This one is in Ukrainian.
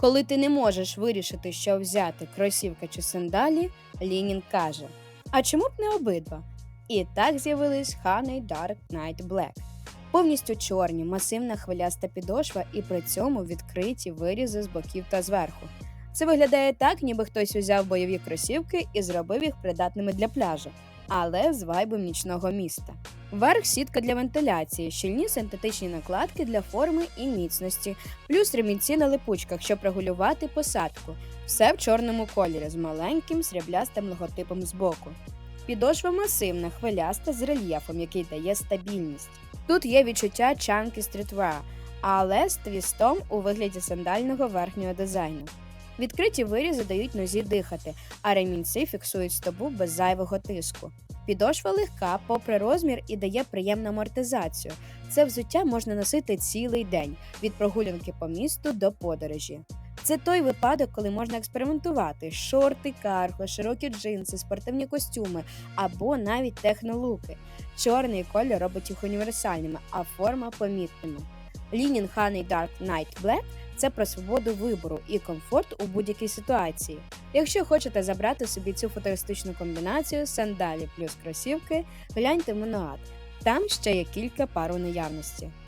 Коли ти не можеш вирішити, що взяти кросівки чи сандалі, Лінін каже: А чому б не обидва? І так з'явились Honey Dark Knight Black. Повністю чорні, масивна хвиляста підошва і при цьому відкриті вирізи з боків та зверху. Це виглядає так, ніби хтось узяв бойові кросівки і зробив їх придатними для пляжу, але з вайбом нічного міста. Верх сітка для вентиляції, щільні синтетичні накладки для форми і міцності, плюс ремінці на липучках, щоб регулювати посадку. Все в чорному кольорі з маленьким сріблястим логотипом збоку. Підошва масивна, хвиляста з рельєфом, який дає стабільність. Тут є відчуття чанки стрітвеа, але з твістом у вигляді сандального верхнього дизайну. Відкриті вирізи дають нозі дихати, а ремінці фіксують стопу без зайвого тиску. Підошва легка, попри розмір, і дає приємну амортизацію. Це взуття можна носити цілий день від прогулянки по місту до подорожі. Це той випадок, коли можна експериментувати: шорти, карго, широкі джинси, спортивні костюми або навіть технолуки. Чорний колір робить їх універсальними, а форма помітними. Лінін Honey Dark Night Black це про свободу вибору і комфорт у будь-якій ситуації. Якщо хочете забрати собі цю футуристичну комбінацію сандалі плюс кросівки, гляньте в Мануат. Там ще є кілька пар у наявності.